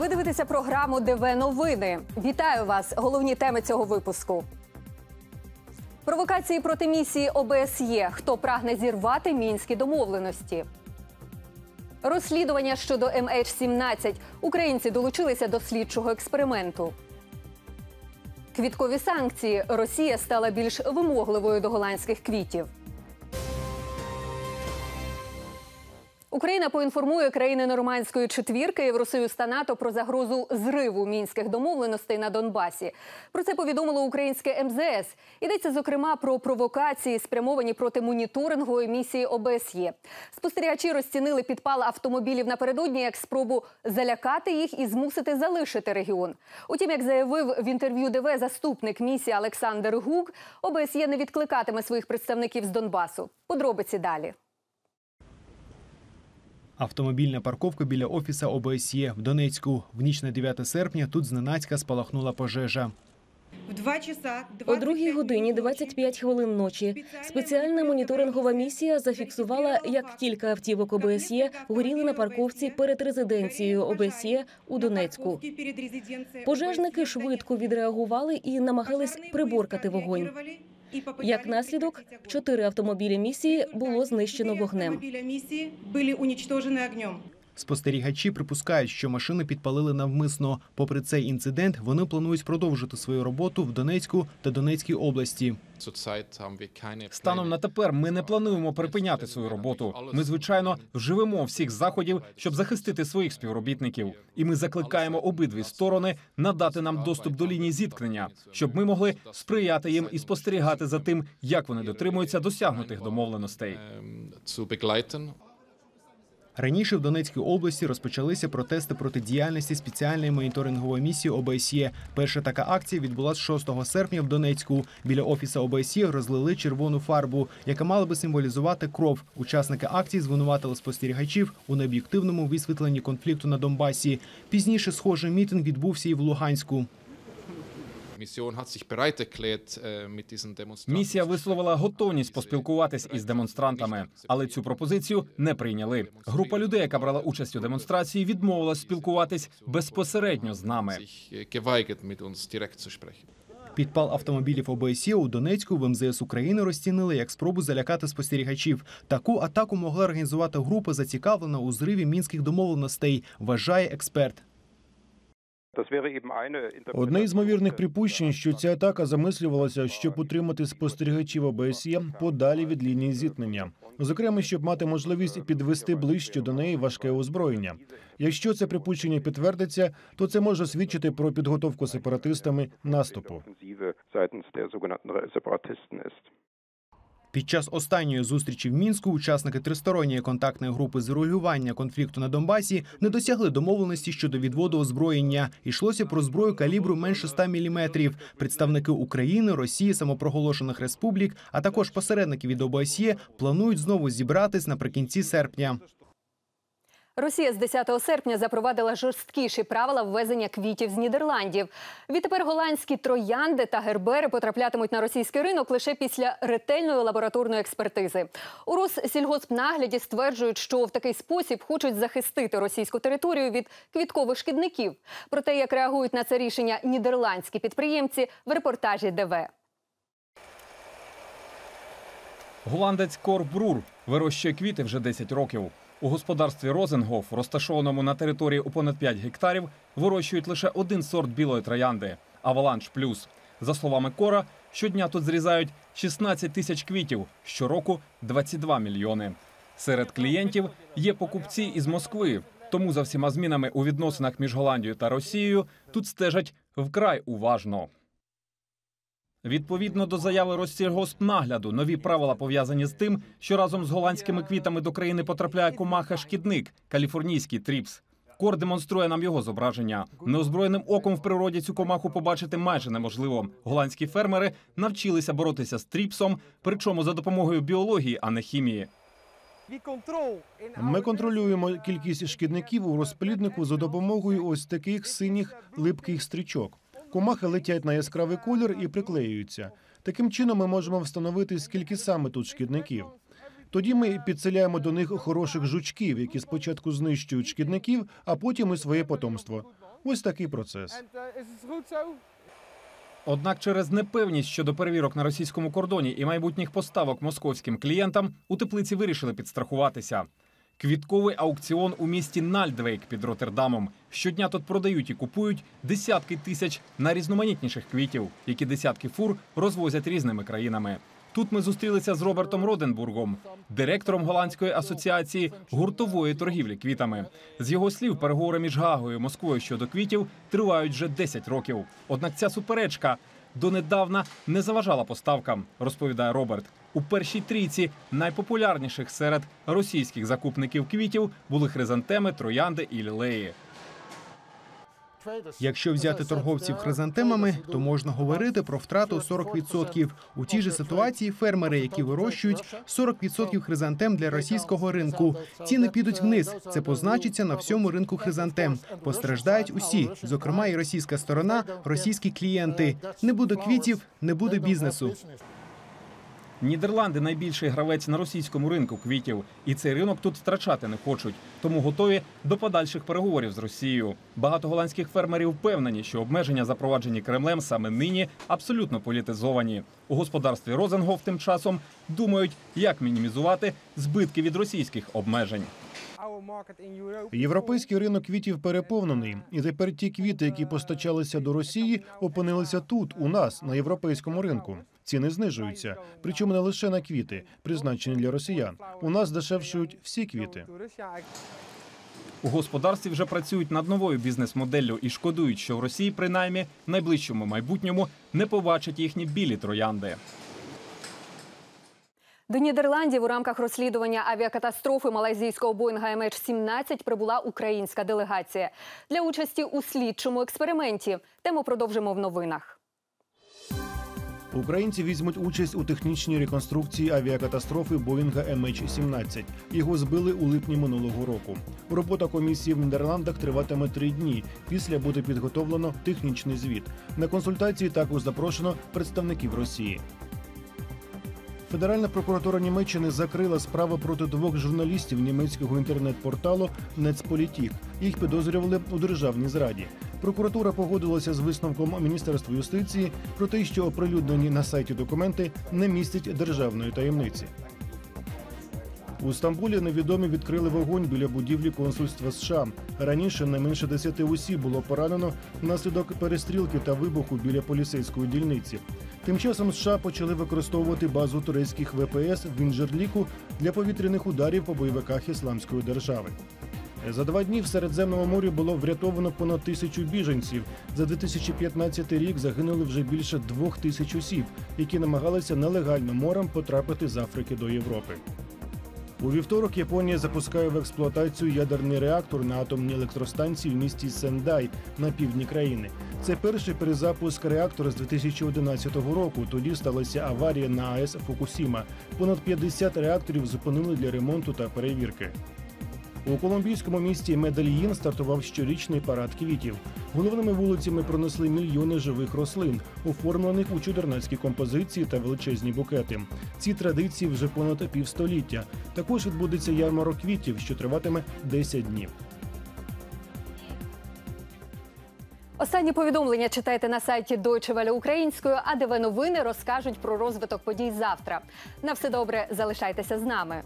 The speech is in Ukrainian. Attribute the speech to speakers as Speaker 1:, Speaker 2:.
Speaker 1: Ви дивитеся програму ДВ Новини. Вітаю вас! Головні теми цього випуску. Провокації проти місії ОБСЄ. Хто прагне зірвати мінські домовленості? Розслідування щодо MH17. Українці долучилися до слідчого експерименту. Квіткові санкції. Росія стала більш вимогливою до голландських квітів. Україна поінформує країни нормандської четвірки Євросоюз та НАТО про загрозу зриву мінських домовленостей на Донбасі. Про це повідомило українське МЗС. Йдеться зокрема про провокації, спрямовані проти моніторингової місії ОБСЄ. Спостерігачі розцінили підпал автомобілів напередодні як спробу залякати їх і змусити залишити регіон. Утім, як заявив в інтерв'ю ДВ заступник місії Олександр Гук, ОБСЄ не відкликатиме своїх представників з Донбасу. Подробиці далі.
Speaker 2: Автомобільна парковка біля офіса ОБСЄ в Донецьку. В ніч на 9 серпня тут зненацька спалахнула пожежа.
Speaker 3: В 2 часа
Speaker 4: О другій годині 25 хвилин ночі спеціальна моніторингова місія зафіксувала, як кілька автівок ОБСЄ горіли на парковці перед резиденцією ОБСЄ у Донецьку. Пожежники швидко відреагували і намагались приборкати вогонь. Як наслідок, чотири автомобілі місії було знищено вогнем.
Speaker 2: Спостерігачі припускають, що машини підпалили навмисно. Попри цей інцидент, вони планують продовжити свою роботу в Донецьку та Донецькій області.
Speaker 5: Станом на тепер ми не плануємо припиняти свою роботу. Ми звичайно вживемо всіх заходів, щоб захистити своїх співробітників. І ми закликаємо обидві сторони надати нам доступ до лінії зіткнення, щоб ми могли сприяти їм і спостерігати за тим, як вони дотримуються досягнутих домовленостей.
Speaker 2: Раніше в Донецькій області розпочалися протести проти діяльності спеціальної моніторингової місії ОБСЄ. Перша така акція відбулася 6 серпня в Донецьку. Біля офісу ОБСЄ розлили червону фарбу, яка мала би символізувати кров. Учасники акції звинуватили спостерігачів у необ'єктивному висвітленні конфлікту на Донбасі. Пізніше схожий мітинг відбувся і в Луганську.
Speaker 5: Місія висловила готовність поспілкуватись із демонстрантами, але цю пропозицію не прийняли. Група людей, яка брала участь у демонстрації, відмовилась спілкуватись безпосередньо з нами.
Speaker 2: Підпал автомобілів ОБСЄ у Донецьку в МЗС України розцінили як спробу залякати спостерігачів. Таку атаку могла організувати група, зацікавлена у зриві мінських домовленостей, вважає експерт.
Speaker 6: Одне із ймовірних припущень, що ця атака замислювалася, щоб утримати спостерігачів ОБСЄ подалі від лінії зіткнення, зокрема, щоб мати можливість підвести ближче до неї важке озброєння. Якщо це припущення підтвердиться, то це може свідчити про підготовку сепаратистами наступу.
Speaker 2: Під час останньої зустрічі в мінську учасники тристоронньої контактної групи з регулювання конфлікту на Донбасі не досягли домовленості щодо відводу озброєння. Йшлося про зброю калібру менше 100 мм. Представники України, Росії, самопроголошених республік, а також посередники від ОБСЄ планують знову зібратись наприкінці серпня.
Speaker 1: Росія з 10 серпня запровадила жорсткіші правила ввезення квітів з Нідерландів. Відтепер голландські троянди та гербери потраплятимуть на російський ринок лише після ретельної лабораторної експертизи. У Россільгоспнагляді стверджують, що в такий спосіб хочуть захистити російську територію від квіткових шкідників. Про те, як реагують на це рішення нідерландські підприємці, в репортажі ДВ.
Speaker 5: Голландець Кор Брур вирощує квіти вже 10 років. У господарстві Розенгоф, розташованому на території у понад 5 гектарів, вирощують лише один сорт білої троянди Аваланш Плюс. За словами Кора, щодня тут зрізають 16 тисяч квітів, щороку 22 мільйони. Серед клієнтів є покупці із Москви. Тому за всіма змінами у відносинах між Голландією та Росією тут стежать вкрай уважно. Відповідно до заяви Россільгоспнагляду, нові правила пов'язані з тим, що разом з голландськими квітами до країни потрапляє комаха-шкідник каліфорнійський тріпс. Кор демонструє нам його зображення. Неозброєним оком в природі цю комаху побачити майже неможливо. Голландські фермери навчилися боротися з тріпсом, причому за допомогою біології, а не хімії.
Speaker 6: Ми контролюємо кількість шкідників у розпліднику за допомогою ось таких синіх липких стрічок. Комахи летять на яскравий колір і приклеюються. Таким чином ми можемо встановити, скільки саме тут шкідників. Тоді ми підселяємо до них хороших жучків, які спочатку знищують шкідників, а потім і своє потомство. Ось такий процес.
Speaker 5: Однак через непевність щодо перевірок на російському кордоні і майбутніх поставок московським клієнтам у теплиці вирішили підстрахуватися. Квітковий аукціон у місті Нальдвейк під Роттердамом. Щодня тут продають і купують десятки тисяч найрізноманітніших квітів, які десятки фур розвозять різними країнами. Тут ми зустрілися з Робертом Роденбургом, директором голландської асоціації гуртової торгівлі квітами. З його слів, переговори між Гагою і Москвою щодо квітів тривають вже 10 років. Однак ця суперечка донедавна не заважала поставкам, розповідає Роберт. У першій трійці найпопулярніших серед російських закупників квітів були хризантеми, троянди і лілеї.
Speaker 2: Якщо взяти торговців хризантемами, то можна говорити про втрату 40%. У тій же ситуації фермери, які вирощують 40% хризантем для російського ринку. Ціни підуть вниз. Це позначиться на всьому ринку хризантем. Постраждають усі, зокрема і російська сторона, російські клієнти. Не буде квітів, не буде бізнесу.
Speaker 5: Нідерланди найбільший гравець на російському ринку квітів, і цей ринок тут втрачати не хочуть, тому готові до подальших переговорів з Росією. Багато голландських фермерів впевнені, що обмеження, запроваджені Кремлем саме нині, абсолютно політизовані. У господарстві Розенгоф тим часом думають, як мінімізувати збитки від російських обмежень.
Speaker 6: Європейський ринок квітів переповнений, і тепер ті квіти, які постачалися до Росії, опинилися тут, у нас, на європейському ринку. Ціни знижуються, причому не лише на квіти, призначені для росіян. У нас дешевшують всі квіти.
Speaker 5: У господарстві вже працюють над новою бізнес-моделлю і шкодують, що в Росії, принаймні, в найближчому майбутньому не побачать їхні білі троянди.
Speaker 1: До Нідерландів у рамках розслідування авіакатастрофи малайзійського Боїнга MH17 прибула українська делегація для участі у слідчому експерименті. Тему продовжимо в новинах.
Speaker 6: Українці візьмуть участь у технічній реконструкції авіакатастрофи Боїнга MH17. Його збили у липні минулого року. Робота комісії в Нідерландах триватиме три дні. Після буде підготовлено технічний звіт. На консультації також запрошено представників Росії. Федеральна прокуратура Німеччини закрила справу проти двох журналістів німецького інтернет-порталу Нецполітік. Їх підозрювали у державній зраді. Прокуратура погодилася з висновком Міністерства юстиції про те, що оприлюднені на сайті документи не містять державної таємниці. У Стамбулі невідомі відкрили вогонь біля будівлі консульства США. Раніше не менше 10 осіб було поранено внаслідок перестрілки та вибуху біля поліцейської дільниці. Тим часом США почали використовувати базу турецьких ВПС в Інджерліку для повітряних ударів по бойовиках ісламської держави. За два дні в Середземному морі було врятовано понад тисячу біженців. За 2015 рік загинули вже більше двох тисяч осіб, які намагалися нелегально морем потрапити з Африки до Європи. У вівторок Японія запускає в експлуатацію ядерний реактор на атомній електростанції в місті Сендай на півдні країни. Це перший перезапуск реактора з 2011 року. Тоді сталася аварія на АЕС Фукусіма. Понад 50 реакторів зупинили для ремонту та перевірки. У колумбійському місті Медельїн стартував щорічний парад квітів. Головними вулицями пронесли мільйони живих рослин, оформлених у чудернацькі композиції та величезні букети. Ці традиції вже понад півстоліття. Також відбудеться ярмарок квітів, що триватиме 10 днів.
Speaker 1: Останні повідомлення читайте на сайті Deutsche Welle українською, а ДВ новини розкажуть про розвиток подій завтра. На все добре, залишайтеся з нами.